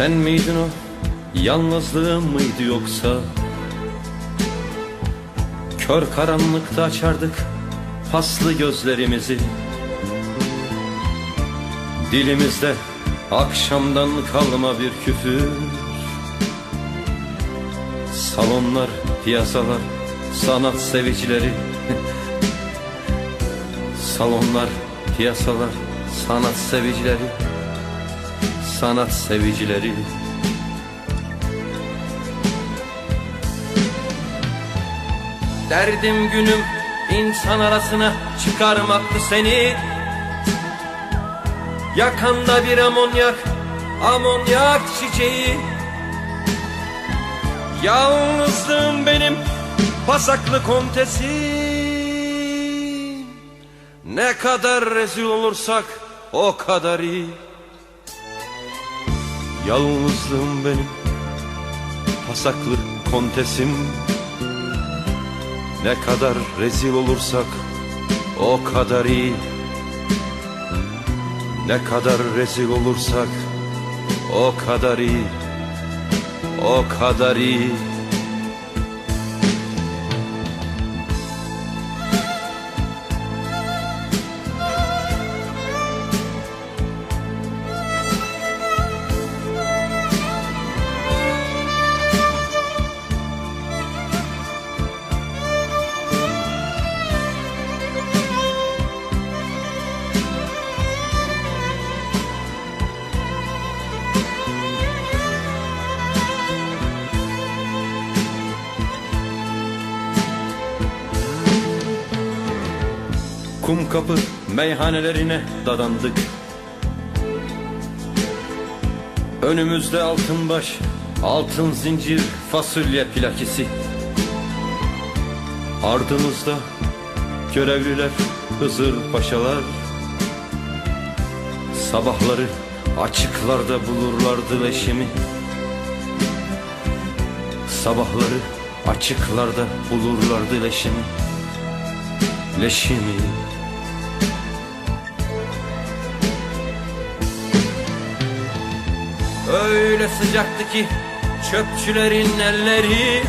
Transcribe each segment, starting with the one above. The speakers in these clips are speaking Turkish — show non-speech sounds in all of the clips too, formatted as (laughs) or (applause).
Sen miydin o yalnızlığım mıydı yoksa? Kör karanlıkta açardık paslı gözlerimizi. Dilimizde akşamdan kalma bir küfür. Salonlar, piyasalar, sanat sevicileri. (laughs) Salonlar, piyasalar, sanat sevicileri Sanat sevicileri. Derdim günüm insan arasına çıkarmaktı seni. Yakanda bir amonyak, amonyak çiçeği. Yalnızlığım benim pasaklı kontesim Ne kadar rezil olursak o kadar iyi Yalnızlığım benim pasaklı kontesim. Ne kadar rezil olursak o kadar iyi. Ne kadar rezil olursak o kadar iyi. O kadar iyi Kum kapı meyhanelerine dadandık. Önümüzde altın baş, altın zincir, fasulye plakisi. Ardımızda görevliler, Hızır paşalar. Sabahları açıklarda bulurlardı leşimi Sabahları açıklarda bulurlardı leşimi Leşimi Öyle sıcaktı ki çöpçülerin elleri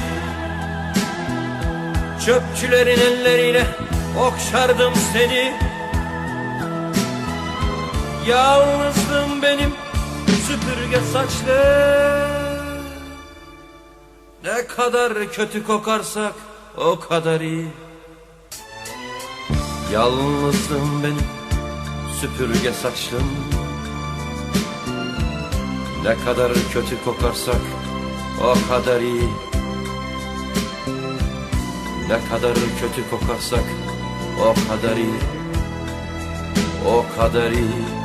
Çöpçülerin elleriyle okşardım seni. Yalnızdım benim süpürge saçlı. Ne kadar kötü kokarsak o kadar iyi. Yalnızdım benim süpürge saçlım ne kadar kötü kokarsak o kadar iyi. Ne kadar kötü kokarsak o kadar iyi. O kadar iyi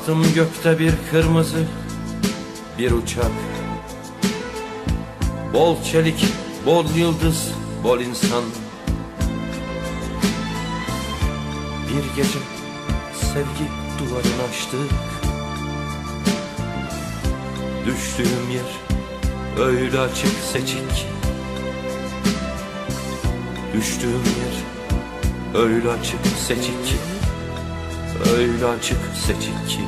Baktım gökte bir kırmızı bir uçak. Bol çelik, bol yıldız, bol insan. Bir gece sevgi duvarını açtık. Düştüğüm yer öyle açık seçik. Düştüğüm yer öyle açık seçik. ki Öyle açık seçik ki.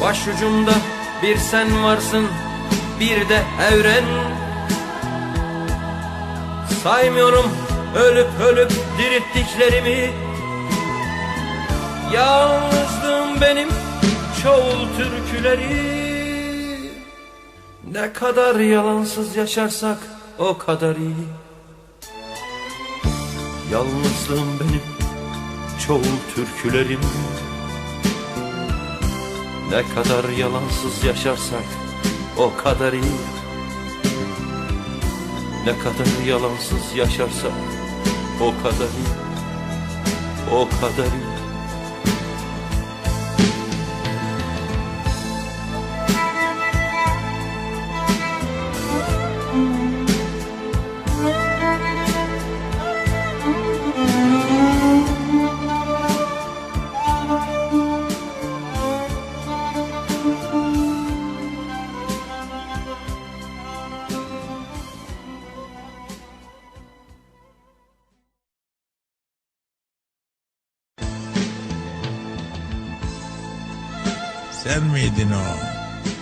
Başucumda bir sen varsın bir de evren. Saymıyorum ölüp ölüp dirittiklerimi Yalnızlığım benim çoğul türküleri. Ne kadar yalansız yaşarsak o kadar iyi Yalnızlığım benim çoğul türkülerim. Ne kadar yalansız yaşarsak o kadar iyi. Ne kadar yalansız yaşarsak o kadar iyi, o kadar iyi. Sen miydin o?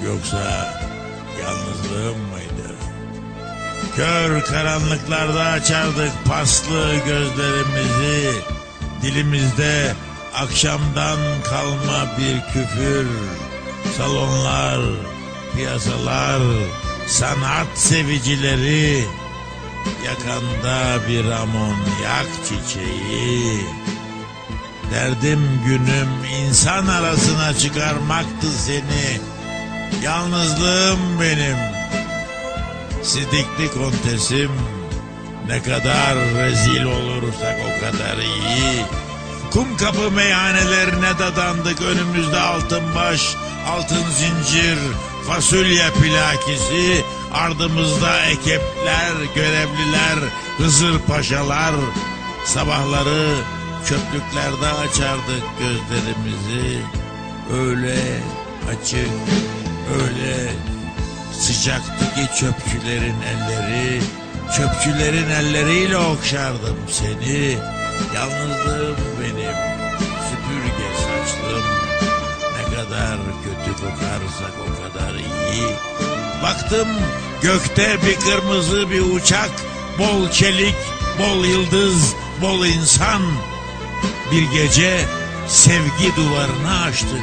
Yoksa yalnızlığım mıydı? Kör karanlıklarda açardık paslı gözlerimizi. Dilimizde akşamdan kalma bir küfür. Salonlar, piyasalar, sanat sevicileri. Yakanda bir amonyak çiçeği. Derdim günüm insan arasına çıkarmaktı seni. Yalnızlığım benim. Sidikli kontesim. Ne kadar rezil olursak o kadar iyi. Kum kapı meyhanelerine dadandık önümüzde altın baş, altın zincir, fasulye plakisi, ardımızda ekipler, görevliler, Hızır paşalar, sabahları çöplüklerde açardık gözlerimizi. Öyle açık, öyle sıcaktı ki çöpçülerin elleri. Çöpçülerin elleriyle okşardım seni. Yalnızlığım benim, süpürge saçlım. Ne kadar kötü kokarsak o kadar iyi. Baktım gökte bir kırmızı bir uçak, bol çelik, bol yıldız, bol insan. Bir gece sevgi duvarını açtık.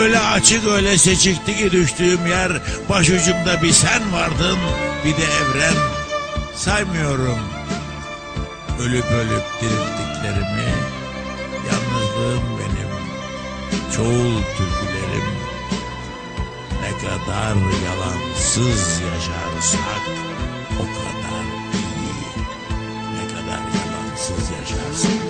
Öyle açık öyle seçikti ki düştüğüm yer başucumda bir sen vardın bir de evren. Saymıyorum ölüp ölüp dirilttiklerimi. Yalnızlığım benim. Çoğul türkülerim. Ne kadar yalansız yaşarsak o kadar iyi. Ne kadar yalansız yaşarsak